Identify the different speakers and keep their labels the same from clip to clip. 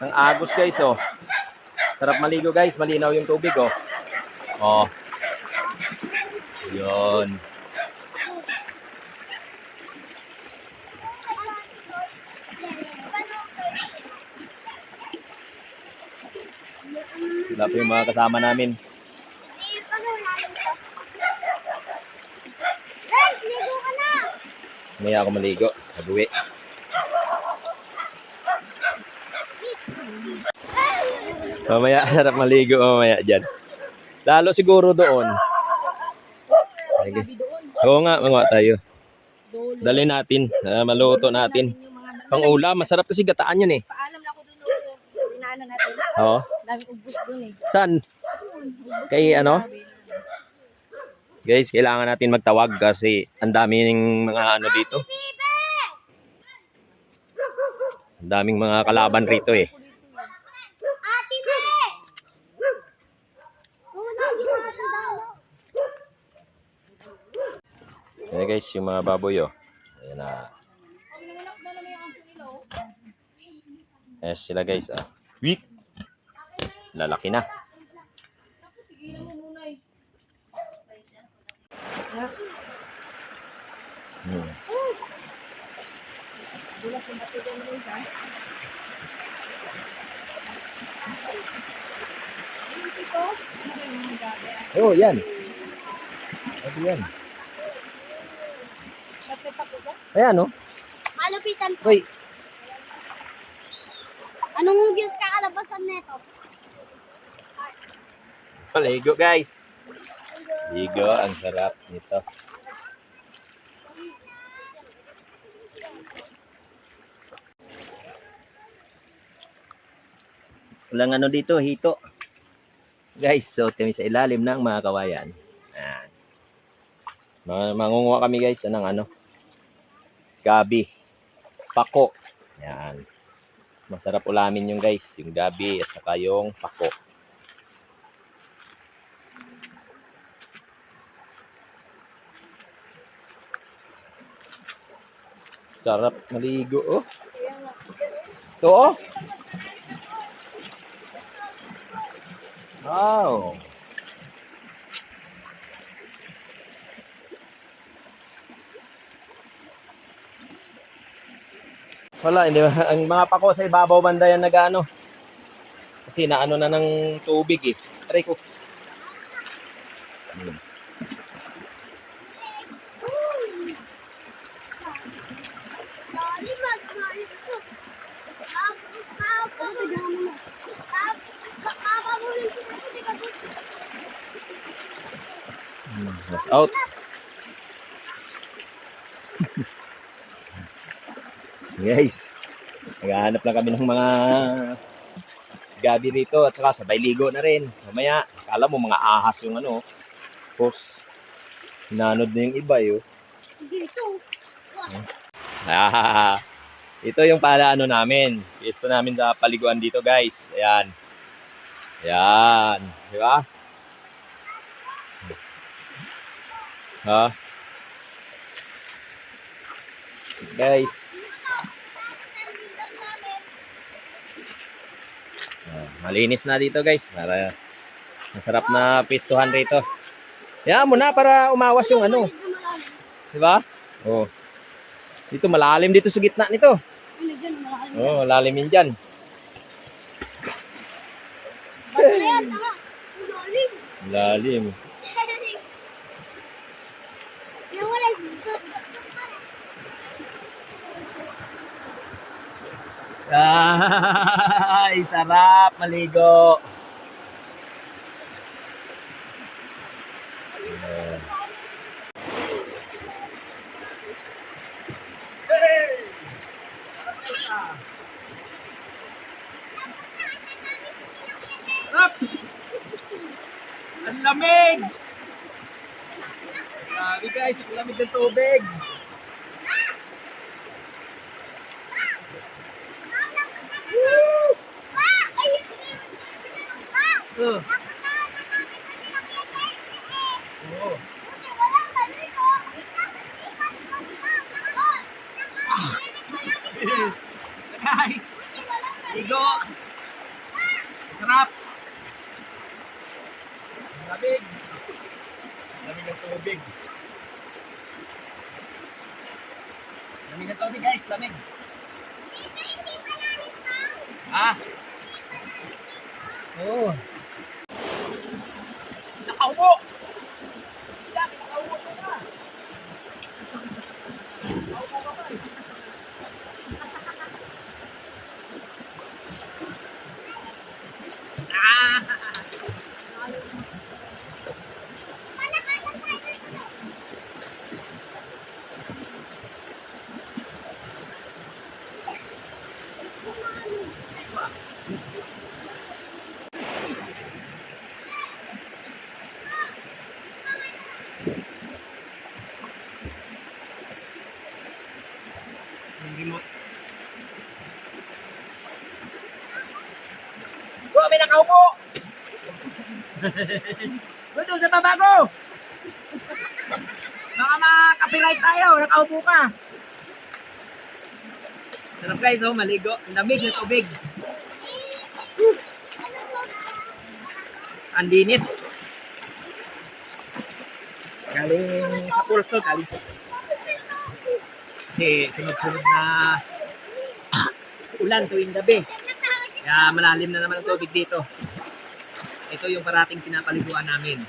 Speaker 1: Ang agos guys, oh. Sarap maligo guys, malinaw yung tubig, oh. Oh. Yun. Sila po yung mga kasama namin.
Speaker 2: Hey, ligo ka na!
Speaker 1: May ako maligo. Nabuwi. Mamaya, sarap maligo mamaya dyan. Lalo siguro doon. Oo nga, mga tayo. Dali natin. ah, maluto natin. Pang ulam, masarap kasi gataan yun eh.
Speaker 2: Paalam lang ako dun oh. Inaano natin.
Speaker 1: Oo.
Speaker 2: Daming ubus dun eh.
Speaker 1: Saan? Kay ano? Guys, kailangan natin magtawag kasi ang daming mga ano dito. Ang daming mga kalaban rito eh.
Speaker 2: Ate ne! Wala, hindi ka sa dalo.
Speaker 1: Ayan guys, yung mga baboy oh. Ayan na. Ayan sila guys ah. Weak. Lalaki na. Hmm. Oh, yan. Ito yan. Ayan oh.
Speaker 2: Malupitan ko.
Speaker 1: Uy,
Speaker 2: Anong hugis kakalabasan neto?
Speaker 1: Paligo guys. Ligo, ang sarap nito. Walang ano dito, hito. Guys, so kami sa ilalim ng mga kawayan. Ayan. Ma- Mangunguha kami guys ng ano, gabi, pako. Yan. Masarap ulamin yung guys, yung gabi at saka yung pako. Sarap maligo, oh. Ito, oh. Wow. Wala, hindi ba? Ang mga pako sa ibabaw banda yan nag-ano. Kasi naano na ng tubig eh. Aray ko. Hmm.
Speaker 2: Dali mag maalis ko. Papa, ito dyan mo. Papa, mo rin sila sa di ka gusto.
Speaker 1: Hmm, That's out. Guys, naghahanap lang kami ng mga gabi rito at saka sabay ligo na rin. Mamaya, akala mo mga ahas yung ano. Tapos, hinanod na yung iba yun.
Speaker 2: Dito.
Speaker 1: Ah, ito yung para ano namin. Gusto namin sa paliguan dito guys. Ayan. Ayan. Di ba? Ha? Guys. Ah, malinis na dito guys. Para masarap na pistuhan rito. Yan mo na para umawas yung ano. Di ba? Oh. Dito malalim dito sa gitna nito.
Speaker 2: Ano malalim.
Speaker 1: Oh, lalim yun dyan.
Speaker 2: Ba't na yan, tanga? Ang lalim.
Speaker 1: Lalim.
Speaker 2: Yung wala dito.
Speaker 1: Ay, sarap maligo. Ayan. Sarap! Ang lamig! Grabe guys, ang lamig ng tubig. Oh. Oo. Guys, ligo. Sarap! Lamig! Lamig ang tubig. Lamig ang tubig guys, lamig. Ah? Oo. Nakaupo! Jack, Yung remote. Oh, may nakaupo! Doon sa baba ko! Baka ma-copyright tayo, nakaupo ka. Sarap guys, oh, maligo. Ang lamig ng tubig. Ang linis. Galing sa pools to, galing. Kasi sunod-sunod na ulan tuwing gabi. Kaya malalim na naman ang tubig dito. Ito yung parating pinapaliguan namin.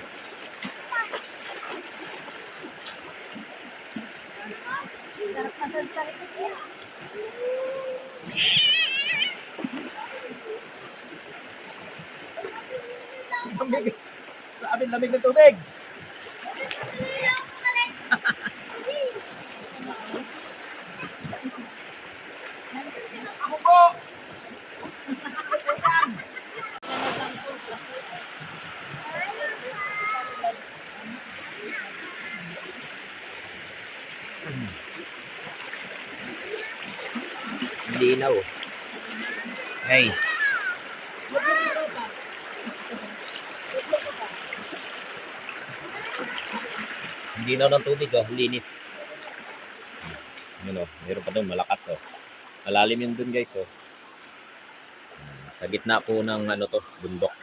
Speaker 1: Lamig. Grabe lamig ng tubig. Ako po. Linaw. Guys. Hindi na ng tubig, oh. Linis. Ano, meron pa doon, malakas, oh. Malalim yun doon, guys, oh. Sa gitna po ng, ano to, bundok.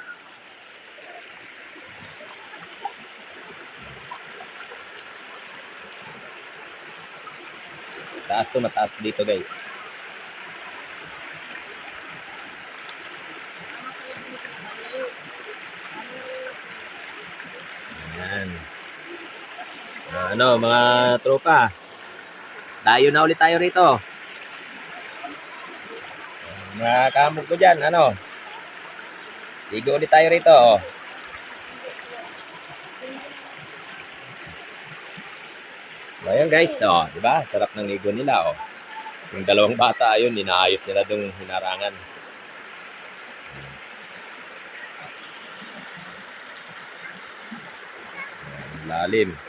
Speaker 1: Taas to, mataas dito, guys. Ayan. Ano, mga tropa. Tayo na ulit tayo rito. Mga kamog ko dyan, ano. Ligo ulit tayo rito, oh. So, ayan guys, oh, di ba? Sarap ng ligo nila, oh. Yung dalawang bata, ayun, inaayos nila dong hinarangan. Lalim.